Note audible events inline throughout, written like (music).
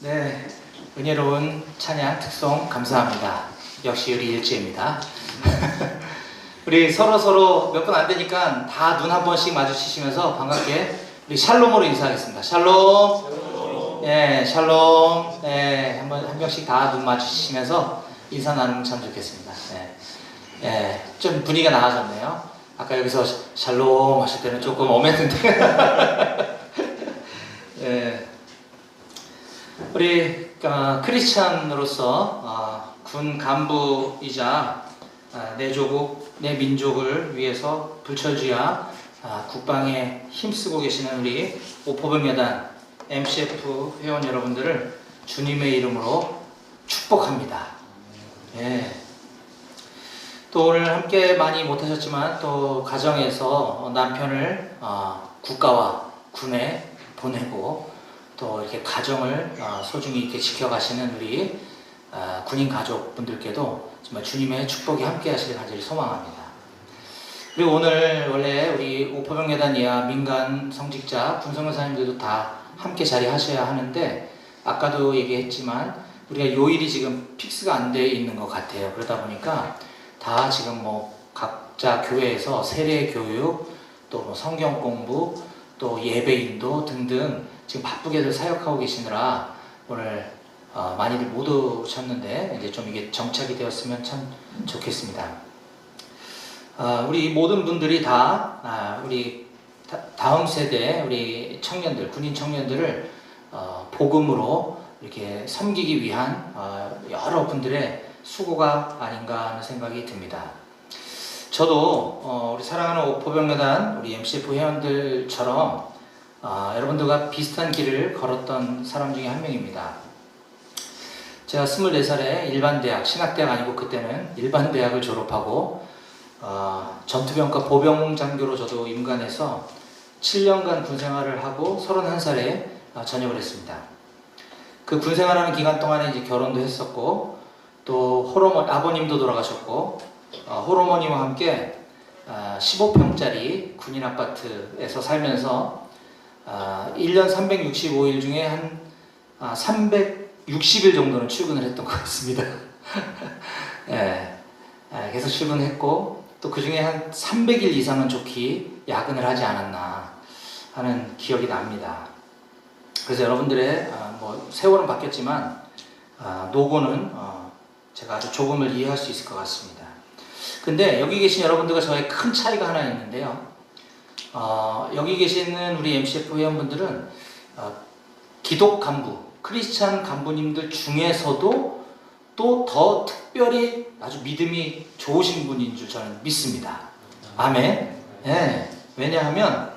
네, 은혜로운 찬양 특송 감사합니다. 역시 우리 일주입니다. (laughs) 우리 서로 서로 몇 분 안 되니까 다 눈 한 번씩 마주치시면서 반갑게 우리 샬롬으로 인사하겠습니다. 샬롬. 예, 샬롬. 예, 한번 한 명씩 다 눈 마주치시면서 인사 나누면 참 좋겠습니다. 예, 예, 좀 분위기가 나아졌네요. 아까 여기서 샬롬 하실 때는 조금 엄했는데. (laughs) 예. 우리 어, 크리스찬으로서 어, 군 간부이자 어, 내 조국, 내 민족을 위해서 불철주야 어, 국방에 힘쓰고 계시는 우리 오포병여단 MCF 회원 여러분들을 주님의 이름으로 축복합니다. 예. 또 오늘 함께 많이 못하셨지만 또 가정에서 남편을 어, 국가와 군에 보내고 또 이렇게 가정을 어, 소중히 이렇게 지켜가시는 우리 어, 군인 가족분들께도 정말 주님의 축복이 함께 하시길 간절히 소망합니다. 그리고 오늘 원래 우리 오포병예단 이하 민간 성직자 군성교사님들도 다 함께 자리하셔야 하는데 아까도 얘기했지만 우리가 요일이 지금 픽스가 안 돼 있는 것 같아요. 그러다 보니까 다 지금 뭐 각자 교회에서 세례 교육 또 뭐 성경 공부 또 예배 인도 등등 지금 바쁘게들 사역하고 계시느라 오늘 어, 많이들 못 오셨는데 이제 좀 이게 정착이 되었으면 참 좋겠습니다. 어, 우리 모든 분들이 다 아, 우리 다, 음 세대 우리 청년들 군인 청년들을 어, 복음으로 이렇게 섬기기 위한 어, 여러 분들의 수고가 아닌가 하는 생각이 듭니다. 저도 어, 우리 사랑하는 오포병여단 우리 MCF 회원들처럼 아, 여러분들과 비슷한 길을 걸었던 사람 중에 한 명입니다. 제가 24살에 일반 대학, 신학대학 아니고 그때는 일반 대학을 졸업하고 어, 전투병과 보병장교로 저도 임관해서 7년간 군생활을 하고 31살에 어, 전역을 했습니다. 그 군생활하는 기간 동안에 이제 결혼도 했었고 또 호르몬 아버님도 돌아가셨고 어, 호르몬이와 함께 어, 15평짜리 군인 아파트에서 살면서 아, 1년 365일 중에 한 아, 360일 정도는 출근을 했던 것 같습니다. 계속 출근했고 또 그 중에 한 300일 이상은 좋게 야근을 하지 않았나 하는 기억이 납니다. 그래서 여러분들의 아, 뭐 세월은 바뀌었지만 아, 노고는 어, 제가 아주 조금을 이해할 수 있을 것 같습니다. 근데 여기 계신 여러분들과 저의 큰 차이가 하나 있는데요. 어, 여기 계시는 우리 MCF 회원분들은 어, 기독 간부, 크리스찬 간부님들 중에서도 또 더 특별히 아주 믿음이 좋으신 분인 줄 저는 믿습니다. 아멘. 예. 왜냐하면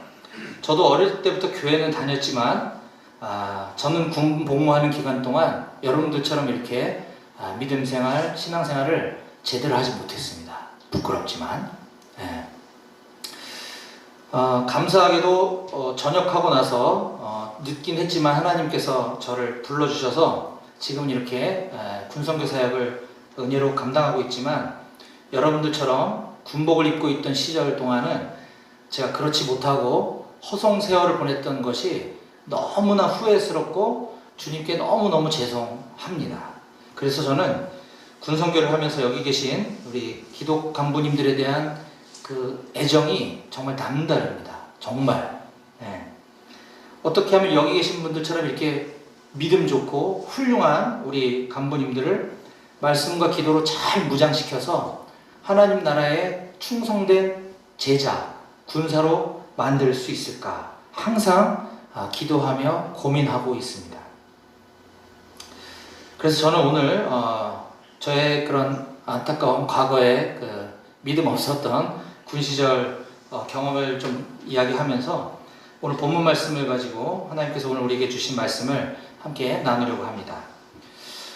저도 어릴 때부터 교회는 다녔지만 아, 저는 군 복무하는 기간 동안 여러분들처럼 이렇게 아, 믿음 생활, 신앙 생활을 제대로 하지 못했습니다. 부끄럽지만. 예. 어, 감사하게도 어, 전역하고 나서 어, 늦긴 했지만 하나님께서 저를 불러주셔서 지금 이렇게 에, 군성교 사역을 은혜로 감당하고 있지만 여러분들처럼 군복을 입고 있던 시절 동안은 제가 그렇지 못하고 허송 세월을 보냈던 것이 너무나 후회스럽고 주님께 너무너무 죄송합니다. 그래서 저는 군성교를 하면서 여기 계신 우리 기독 간부님들에 대한 그 애정이 정말 남다릅니다. 정말. 예. 어떻게 하면 여기 계신 분들처럼 이렇게 믿음 좋고 훌륭한 우리 간부님들을 말씀과 기도로 잘 무장시켜서 하나님 나라에 충성된 제자, 군사로 만들 수 있을까? 항상 아, 기도하며 고민하고 있습니다. 그래서 저는 오늘 어, 저의 그런 안타까운 과거에 그 믿음 없었던 군 시절 어, 경험을 좀 이야기하면서 오늘 본문 말씀을 가지고 하나님께서 오늘 우리에게 주신 말씀을 함께 나누려고 합니다.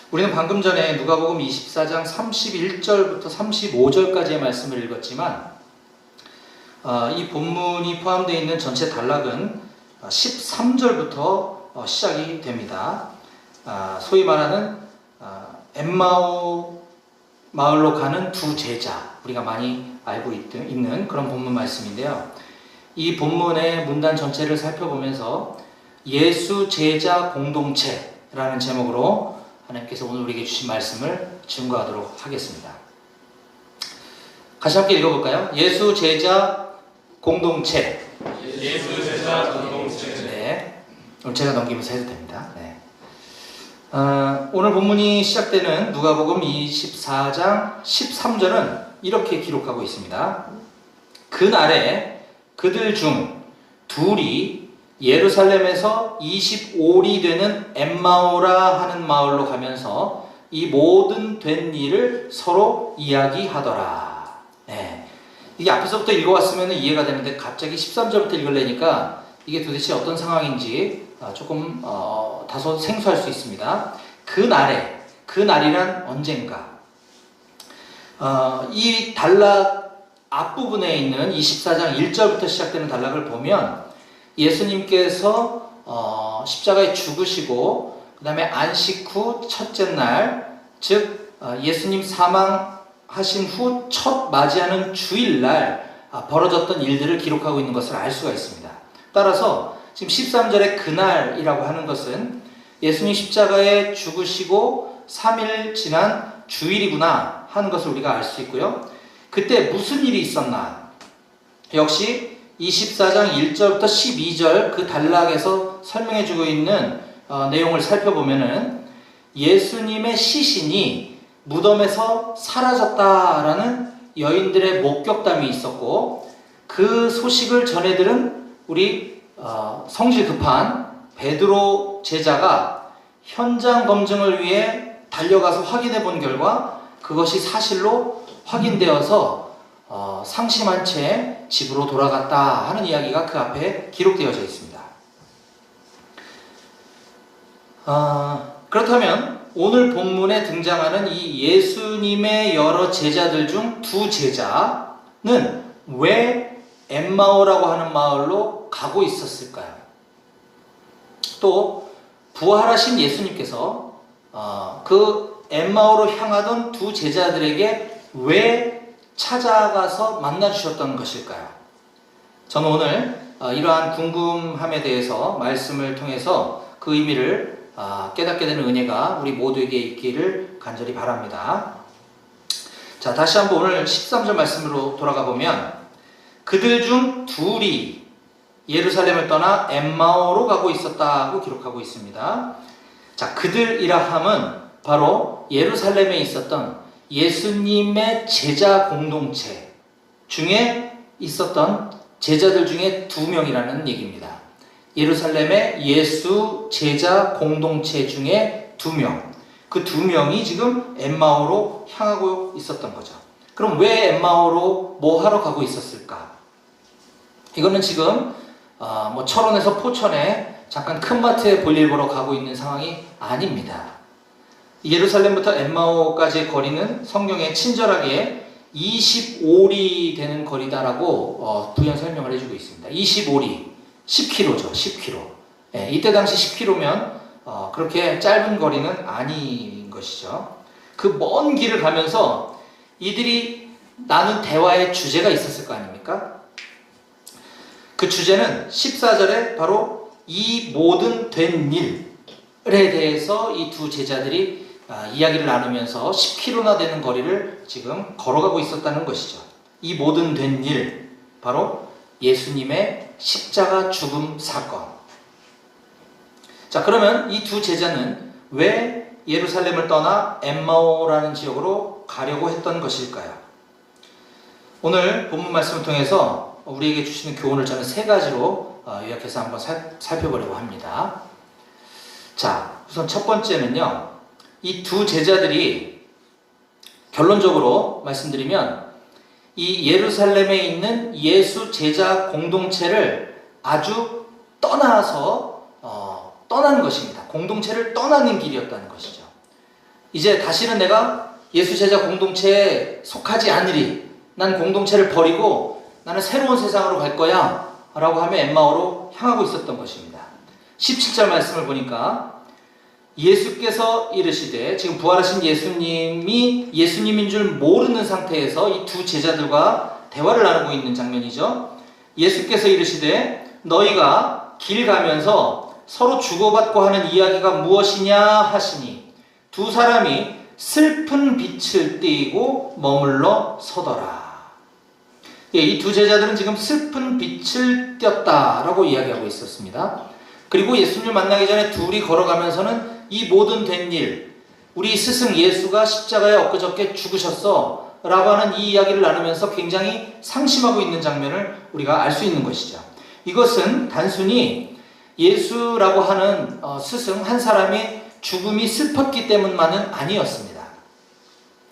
우리는 방금 전에 누가복음 24장 31절부터 35절까지의 말씀을 읽었지만 어, 이 본문이 포함되어 있는 전체 단락은 13절부터 어, 시작이 됩니다. 아, 소위 말하는 어, 엠마오 마을로 가는 두 제자 우리가 많이 알고 있는 그런 본문 말씀인데요. 이 본문의 문단 전체를 살펴보면서 예수 제자 공동체 라는 제목으로 하나님께서 오늘 우리에게 주신 말씀을 증거하도록 하겠습니다. 같이 함께 읽어볼까요? 예수 제자 공동체. 예수 제자 공동체 네. 오늘 제가 넘기면서 해도 됩니다. 네. 어, 오늘 본문이 시작되는 누가복음 24장 13절은 이렇게 기록하고 있습니다. 그날에 그들 중 둘이 예루살렘에서 25리 되는 엠마오라 하는 마을로 가면서 이 모든 된 일을 서로 이야기하더라. 네. 이게 앞에서부터 읽어왔으면 이해가 되는데 갑자기 13절부터 읽으려니까 이게 도대체 어떤 상황인지 어, 조금 어, 다소 생소할 수 있습니다. 그 날에 그 날이란 언젠가 어, 이 단락 앞부분에 있는 24장 1절부터 시작되는 단락을 보면 예수님께서 어, 십자가에 죽으시고 그 다음에 안식 후 첫째 날, 즉 어, 예수님 사망하신 후 첫 맞이하는 주일날 아, 벌어졌던 일들을 기록하고 있는 것을 알 수가 있습니다. 따라서 지금 13절의 그날이라고 하는 것은 예수님 십자가에 죽으시고 3일 지난 주일이구나 하는 것을 우리가 알 수 있고요. 그때 무슨 일이 있었나? 역시 24장 1절부터 12절 그 단락에서 설명해 주고 있는 어, 내용을 살펴보면은 예수님의 시신이 무덤에서 사라졌다라는 여인들의 목격담이 있었고 그 소식을 전해 들은 우리 어, 성질 급한 베드로 제자가 현장 검증을 위해 달려가서 확인해 본 결과 그것이 사실로 확인되어서 어, 상심한 채 집으로 돌아갔다 하는 이야기가 그 앞에 기록되어져 있습니다. 아, 그렇다면 오늘 본문에 등장하는 이 예수님의 여러 제자들 중 두 제자는 왜 엠마오라고 하는 마을로 가고 있었을까요? 또 부활하신 예수님께서 어, 그 엠마오로 향하던 두 제자들에게 왜 찾아가서 만나 주셨던 것일까요? 저는 오늘 어, 이러한 궁금함에 대해서 말씀을 통해서 그 의미를 아, 깨닫게 되는 은혜가 우리 모두에게 있기를 간절히 바랍니다. 자, 다시 한번 오늘 13절 말씀으로 돌아가 보면 그들 중 둘이 예루살렘을 떠나 엠마오로 가고 있었다고 기록하고 있습니다. 자, 그들이라 함은 바로 예루살렘에 있었던 예수님의 제자 공동체 중에 있었던 제자들 중에 두 명이라는 얘기입니다. 예루살렘의 예수 제자 공동체 중에 두 명. 그 두 명이 지금 엠마오로 향하고 있었던 거죠. 그럼 왜 엠마오로 뭐 하러 가고 있었을까? 이거는 지금 어, 뭐 철원에서 포천에 잠깐 큰 마트에 볼일 보러 가고 있는 상황이 아닙니다. 예루살렘부터 엠마오까지의 거리는 성경에 친절하게 25리 되는 거리다라고 어, 부연 설명을 해주고 있습니다. 25리, 10km죠, 10km. 예, 이때 당시 10km면 어, 그렇게 짧은 거리는 아닌 것이죠. 그 먼 길을 가면서 이들이 나눈 대화의 주제가 있었을 거 아닙니까? 그 주제는 14절에 바로 이 모든 된 일에 대해서 이 두 제자들이 아, 이야기를 나누면서 10km나 되는 거리를 지금 걸어가고 있었다는 것이죠. 이 모든 된 일, 바로 예수님의 십자가 죽음 사건. 자, 그러면 이 두 제자는 왜 예루살렘을 떠나 엠마오라는 지역으로 가려고 했던 것일까요? 오늘 본문 말씀을 통해서 우리에게 주시는 교훈을 저는 세 가지로 어, 요약해서 한번 살, 살펴보려고 합니다. 자, 우선 첫 번째는요. 이 두 제자들이 결론적으로 말씀드리면 이 예루살렘에 있는 예수 제자 공동체를 아주 떠나서 어, 떠난 것입니다. 공동체를 떠나는 길이었다는 것이죠. 이제 다시는 내가 예수 제자 공동체에 속하지 않으리. 난 공동체를 버리고 나는 새로운 세상으로 갈 거야. 라고 하며 엠마오로 향하고 있었던 것입니다. 17절 말씀을 보니까 예수께서 이르시되 지금 부활하신 예수님이 예수님인 줄 모르는 상태에서 이 두 제자들과 대화를 나누고 있는 장면이죠. 예수께서 이르시되 너희가 길 가면서 서로 주고받고 하는 이야기가 무엇이냐 하시니 두 사람이 슬픈 빛을 띠고 머물러 서더라. 예, 이 두 제자들은 지금 슬픈 빛을 띄었다라고 이야기하고 있었습니다. 그리고 예수님을 만나기 전에 둘이 걸어가면서는 이 모든 된 일, 우리 스승 예수가 십자가에 엊그저께 죽으셨어 라고 하는 이 이야기를 나누면서 굉장히 상심하고 있는 장면을 우리가 알 수 있는 것이죠. 이것은 단순히 예수라고 하는 어, 스승 한 사람의 죽음이 슬펐기 때문만은 아니었습니다.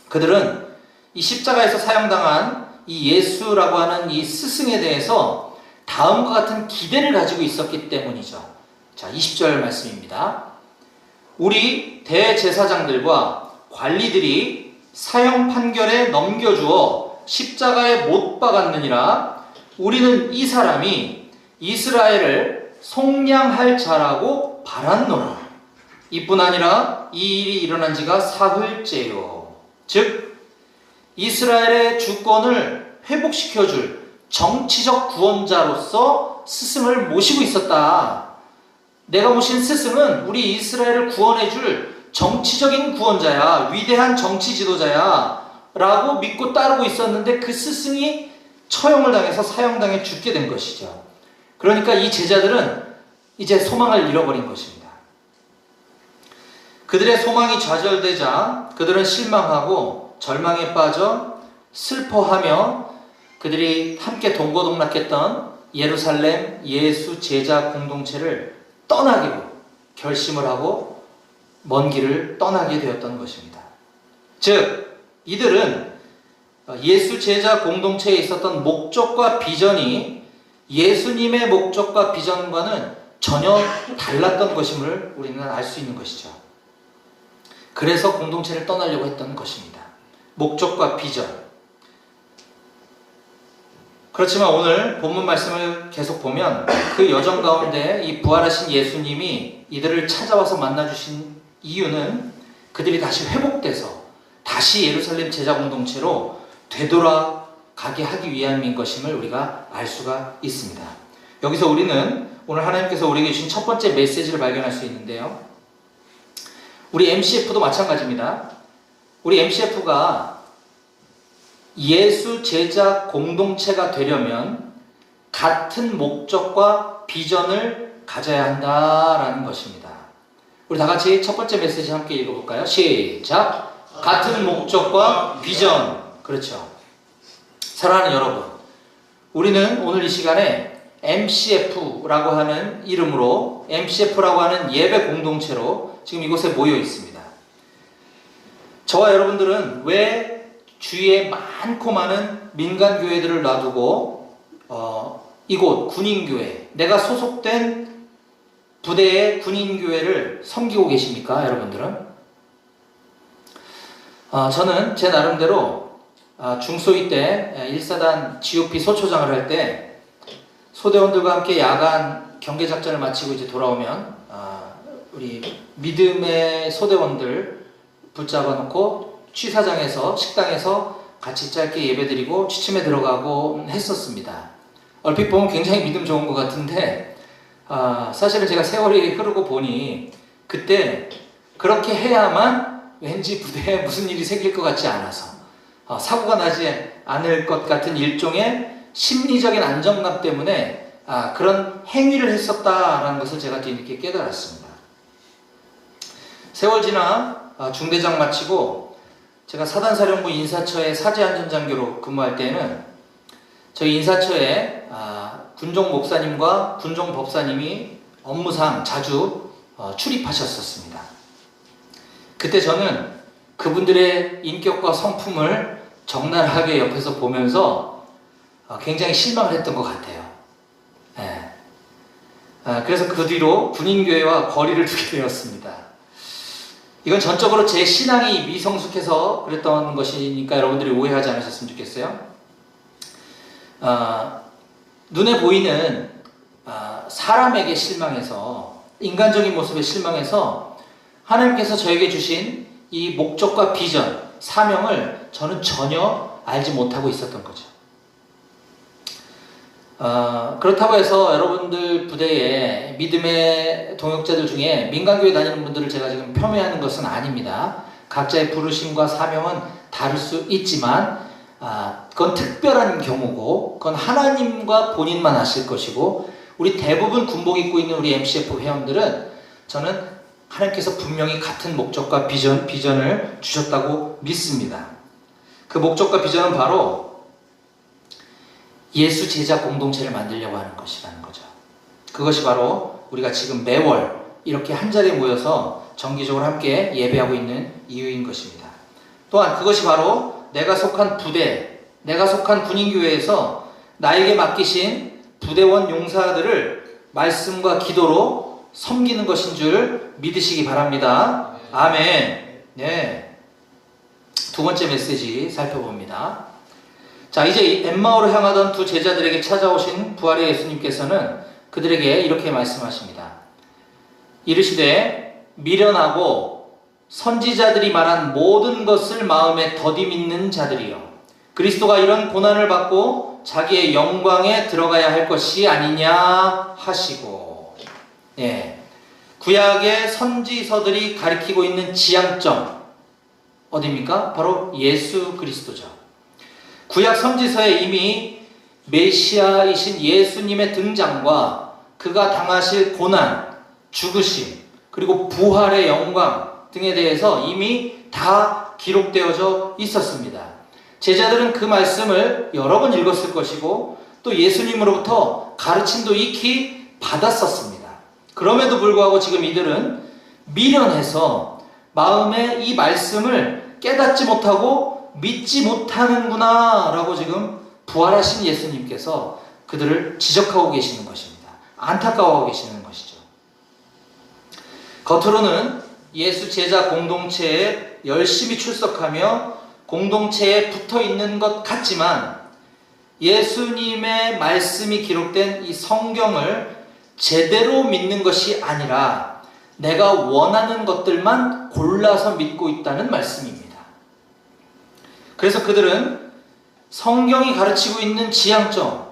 그들은 이 십자가에서 사형당한 이 예수라고 하는 이 스승에 대해서 다음과 같은 기대를 가지고 있었기 때문이죠. 자, 20절 말씀입니다. 우리 대제사장들과 관리들이 사형 판결에 넘겨주어 십자가에 못 박았느니라 우리는 이 사람이 이스라엘을 속량할 자라고 바랐노라. 이뿐 아니라 이 일이 일어난 지가 사흘째요. 즉 이스라엘의 주권을 회복시켜줄 정치적 구원자로서 스승을 모시고 있었다. 내가 모신 스승은 우리 이스라엘을 구원해 줄 정치적인 구원자야, 위대한 정치 지도자야, 라고 믿고 따르고 있었는데 그 스승이 처형을 당해서 사형당해 죽게 된 것이죠. 그러니까 이 제자들은 이제 소망을 잃어버린 것입니다. 그들의 소망이 좌절되자 그들은 실망하고 절망에 빠져 슬퍼하며 그들이 함께 동고동락했던 예루살렘 예수 제자 공동체를 떠나기로 결심을 하고 먼 길을 떠나게 되었던 것입니다. 즉, 이들은 예수 제자 공동체에 있었던 목적과 비전이 예수님의 목적과 비전과는 전혀 달랐던 것임을 우리는 알 수 있는 것이죠. 그래서 공동체를 떠나려고 했던 것입니다. 목적과 비전. 그렇지만 오늘 본문 말씀을 계속 보면 그 여정 가운데 이 부활하신 예수님이 이들을 찾아와서 만나주신 이유는 그들이 다시 회복돼서 다시 예루살렘 제자 공동체로 되돌아가게 하기 위함인 것임을 우리가 알 수가 있습니다. 여기서 우리는 오늘 하나님께서 우리에게 주신 첫 번째 메시지를 발견할 수 있는데요. 우리 MCF도 마찬가지입니다. 우리 MCF가 예수 제자 공동체가 되려면 같은 목적과 비전을 가져야 한다라는 것입니다. 우리 다 같이 첫 번째 메시지 함께 읽어볼까요? 시작. 같은 목적과 비전. 그렇죠. 사랑하는 여러분, 우리는 오늘 이 시간에 MCF라고 하는 이름으로 MCF라고 하는 예배 공동체로 지금 이곳에 모여 있습니다. 저와 여러분들은 왜 주위에 많고 많은 민간 교회들을 놔두고 어, 이곳 군인 교회 내가 소속된 부대의 군인 교회를 섬기고 계십니까, 여러분들은? 어, 저는 제 나름대로 아, 중소위 때 1사단 GOP 소초장을 할 때 소대원들과 함께 야간 경계 작전을 마치고 이제 돌아오면 아, 우리 믿음의 소대원들 붙잡아 놓고 취사장에서 식당에서 같이 짧게 예배드리고 취침에 들어가고 했었습니다. 얼핏 보면 굉장히 믿음 좋은 것 같은데 아, 사실은 제가 세월이 흐르고 보니 그때 그렇게 해야만 왠지 부대에 (laughs) 무슨 일이 생길 것 같지 않아서 어, 사고가 나지 않을 것 같은 일종의 심리적인 안정감 때문에 아, 그런 행위를 했었다라는 것을 제가 뒤늦게 깨달았습니다. 세월 지나 아, 중대장 마치고 제가 사단사령부 인사처의 사제안전장교로 근무할 때는 저희 인사처에 아, 군종 목사님과 군종 법사님이 업무상 자주 어, 출입하셨었습니다. 그때 저는 그분들의 인격과 성품을 적나라하게 옆에서 보면서 어, 굉장히 실망을 했던 것 같아요. 예. 아, 그래서 그 뒤로 군인교회와 거리를 두게 되었습니다. 이건 전적으로 제 신앙이 미성숙해서 그랬던 것이니까 여러분들이 오해하지 않으셨으면 좋겠어요. 아, 눈에 보이는 아, 사람에게 실망해서 인간적인 모습에 실망해서 하나님께서 저에게 주신 이 목적과 비전, 사명을 저는 전혀 알지 못하고 있었던 거죠. 어, 그렇다고 해서 여러분들 부대에 믿음의 동역자들 중에 민간교회 다니는 분들을 제가 지금 폄훼하는 것은 아닙니다. 각자의 부르심과 사명은 다를 수 있지만 아, 그건 특별한 경우고 그건 하나님과 본인만 하실 것이고 우리 대부분 군복 입고 있는 우리 MCF 회원들은 저는 하나님께서 분명히 같은 목적과 비전, 비전을 주셨다고 믿습니다. 그 목적과 비전은 바로 예수 제자 공동체를 만들려고 하는 것이라는 거죠. 그것이 바로 우리가 지금 매월 이렇게 한 자리에 모여서 정기적으로 함께 예배하고 있는 이유인 것입니다. 또한 그것이 바로 내가 속한 부대, 내가 속한 군인교회에서 나에게 맡기신 부대원 용사들을 말씀과 기도로 섬기는 것인 줄 믿으시기 바랍니다. 아멘. 네. 두 번째 메시지 살펴봅니다. 자, 이제 엠마오로 향하던 두 제자들에게 찾아오신 부활의 예수님께서는 그들에게 이렇게 말씀하십니다. 이르시되 미련하고 선지자들이 말한 모든 것을 마음에 더디 믿는 자들이여 그리스도가 이런 고난을 받고 자기의 영광에 들어가야 할 것이 아니냐 하시고 예. 구약의 선지서들이 가리키고 있는 지향점 어디입니까? 바로 예수 그리스도죠. 구약 선지서에 이미 메시아이신 예수님의 등장과 그가 당하실 고난, 죽으심, 그리고 부활의 영광 등에 대해서 이미 다 기록되어져 있었습니다. 제자들은 그 말씀을 여러 번 읽었을 것이고 또 예수님으로부터 가르침도 익히 받았었습니다. 그럼에도 불구하고 지금 이들은 미련해서 마음에 이 말씀을 깨닫지 못하고 믿지 못하는구나 라고 지금 부활하신 예수님께서 그들을 지적하고 계시는 것입니다. 안타까워하고 계시는 것이죠. 겉으로는 예수 제자 공동체에 열심히 출석하며 공동체에 붙어 있는 것 같지만 예수님의 말씀이 기록된 이 성경을 제대로 믿는 것이 아니라 내가 원하는 것들만 골라서 믿고 있다는 말씀입니다. 그래서 그들은 성경이 가르치고 있는 지향점,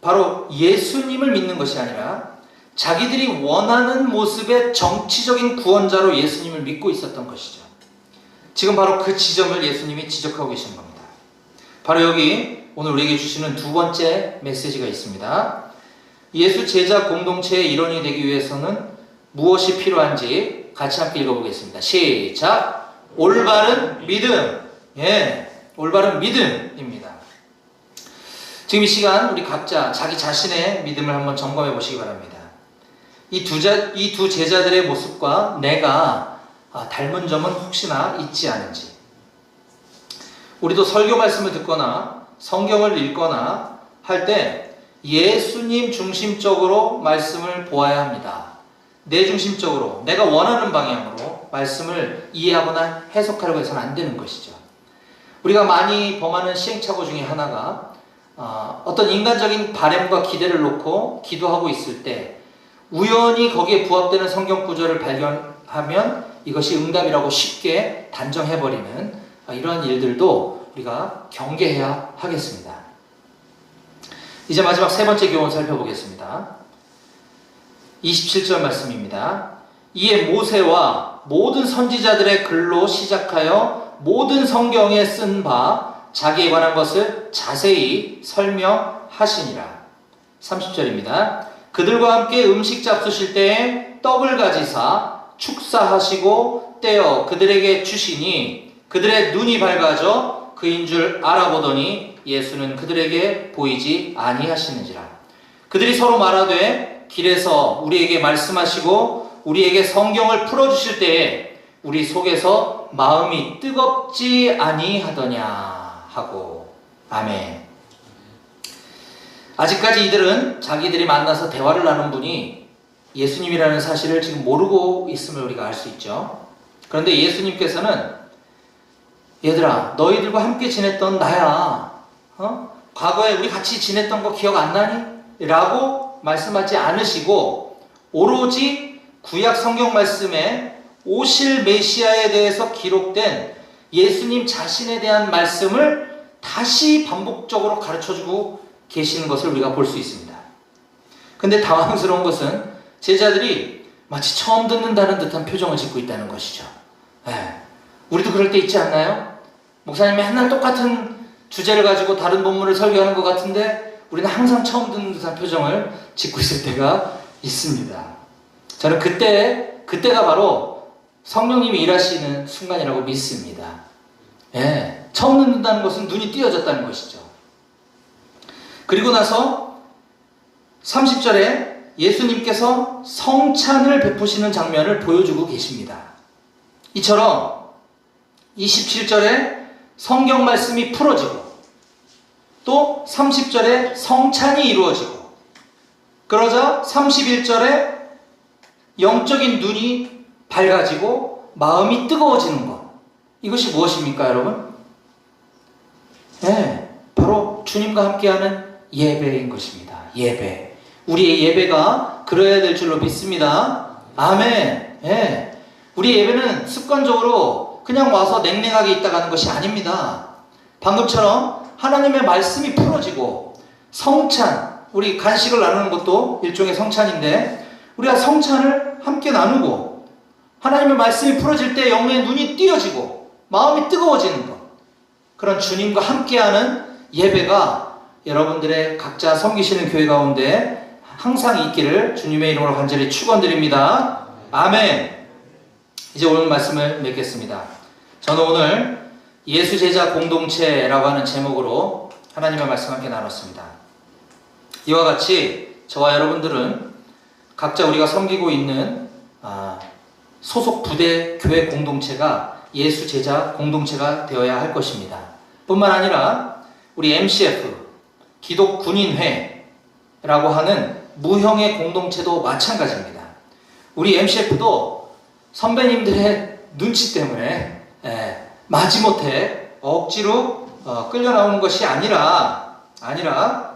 바로 예수님을 믿는 것이 아니라 자기들이 원하는 모습의 정치적인 구원자로 예수님을 믿고 있었던 것이죠. 지금 바로 그 지점을 예수님이 지적하고 계신 겁니다. 바로 여기 오늘 우리에게 주시는 두 번째 메시지가 있습니다. 예수 제자 공동체의 일원이 되기 위해서는 무엇이 필요한지 같이 함께 읽어보겠습니다. 시작. 올바른 믿음. 예, 올바른 믿음입니다. 지금 이 시간 우리 각자 자기 자신의 믿음을 한번 점검해 보시기 바랍니다. 이두 자, 이두 제자들의 모습과 내가 아, 닮은 점은 혹시나 있지 않은지. 우리도 설교 말씀을 듣거나 성경을 읽거나 할 때 예수님 중심적으로 말씀을 보아야 합니다. 내 중심적으로 내가 원하는 방향으로 말씀을 이해하거나 해석하려고 해서는 안 되는 것이죠. 우리가 많이 범하는 시행착오 중에 하나가 어, 어떤 인간적인 바램과 기대를 놓고 기도하고 있을 때 우연히 거기에 부합되는 성경 구절을 발견하면 이것이 응답이라고 쉽게 단정해버리는 어, 이러한 일들도 우리가 경계해야 하겠습니다. 이제 마지막 세 번째 교훈 살펴보겠습니다. 27절 말씀입니다. 이에 모세와 모든 선지자들의 글로 시작하여 모든 성경에 쓴 바 자기에 관한 것을 자세히 설명하시니라. 30절입니다. 그들과 함께 음식 잡수실 때에 떡을 가지사 축사하시고 떼어 그들에게 주시니 그들의 눈이 밝아져 그인 줄 알아보더니 예수는 그들에게 보이지 아니하시는지라. 그들이 서로 말하되 길에서 우리에게 말씀하시고 우리에게 성경을 풀어주실 때에 우리 속에서 마음이 뜨겁지 아니하더냐 하고 아멘. 아직까지 이들은 자기들이 만나서 대화를 나눈 분이 예수님이라는 사실을 지금 모르고 있음을 우리가 알 수 있죠. 그런데 예수님께서는 얘들아 너희들과 함께 지냈던 나야. 어? 과거에 우리 같이 지냈던 거 기억 안 나니? 라고 말씀하지 않으시고 오로지 구약 성경 말씀에 오실 메시아에 대해서 기록된 예수님 자신에 대한 말씀을 다시 반복적으로 가르쳐 주고 계시는 것을 우리가 볼 수 있습니다. 근데 당황스러운 것은 제자들이 마치 처음 듣는다는 듯한 표정을 짓고 있다는 것이죠. 예. 우리도 그럴 때 있지 않나요? 목사님 맨날 똑같은 주제를 가지고 다른 본문을 설교하는 것 같은데 우리는 항상 처음 듣는 듯한 표정을 짓고 있을 때가 있습니다. 저는 그때, 그때가 바로 성령님이 일하시는 순간이라고 믿습니다. 예. 처음 듣는다는 것은 눈이 띄어졌다는 것이죠. 그리고 나서 30절에 예수님께서 성찬을 베푸시는 장면을 보여주고 계십니다. 이처럼 27절에 성경 말씀이 풀어지고 또 30절에 성찬이 이루어지고 그러자 31절에 영적인 눈이 밝아지고 마음이 뜨거워지는 것 이것이 무엇입니까 여러분? 네, 바로 주님과 함께하는 예배인 것입니다. 예배. 우리의 예배가 그래야 될 줄로 믿습니다. 아멘. 예. 우리 예배는 습관적으로 그냥 와서 냉랭하게 있다 가는 것이 아닙니다. 방금처럼 하나님의 말씀이 풀어지고 성찬, 우리 간식을 나누는 것도 일종의 성찬인데 우리가 성찬을 함께 나누고 하나님의 말씀이 풀어질 때 영의 눈이 띄어지고 마음이 뜨거워지는 것. 그런 주님과 함께하는 예배가 여러분들의 각자 섬기시는 교회 가운데 항상 있기를 주님의 이름으로 간절히 축원드립니다. 아멘. 이제 오늘 말씀을 맺겠습니다. 저는 오늘 예수 제자 공동체라고 하는 제목으로 하나님의 말씀 함께 나눴습니다. 이와 같이 저와 여러분들은 각자 우리가 섬기고 있는 아, 소속 부대 교회 공동체가 예수 제자 공동체가 되어야 할 것입니다. 뿐만 아니라 우리 MCF 기독 군인회라고 하는 무형의 공동체도 마찬가지입니다. 우리 MCF도 선배님들의 눈치 때문에 예, 마지못해 억지로 어, 끌려 나오는 것이 아니라 아니라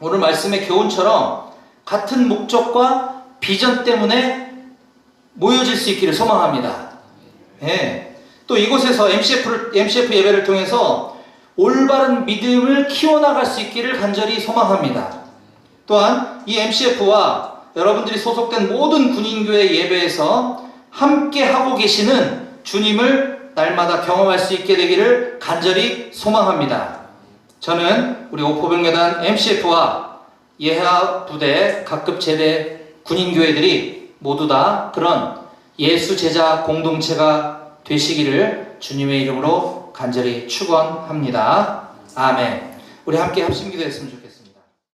오늘 말씀의 교훈처럼 같은 목적과 비전 때문에 모여질 수 있기를 소망합니다. 예. 또 이곳에서 MCF를, MCF 예배를 통해서 올바른 믿음을 키워나갈 수 있기를 간절히 소망합니다. 또한 이 MCF와 여러분들이 소속된 모든 군인교회 예배에서 함께 하고 계시는 주님을 날마다 경험할 수 있게 되기를 간절히 소망합니다. 저는 우리 오포병여단 MCF와 예하 부대 각급 제대 군인교회들이 모두 다 그런 예수 제자 공동체가 되시기를 주님의 이름으로 간절히 축원합니다. 아멘. 우리 함께 합심기도 했으면 좋겠습니다.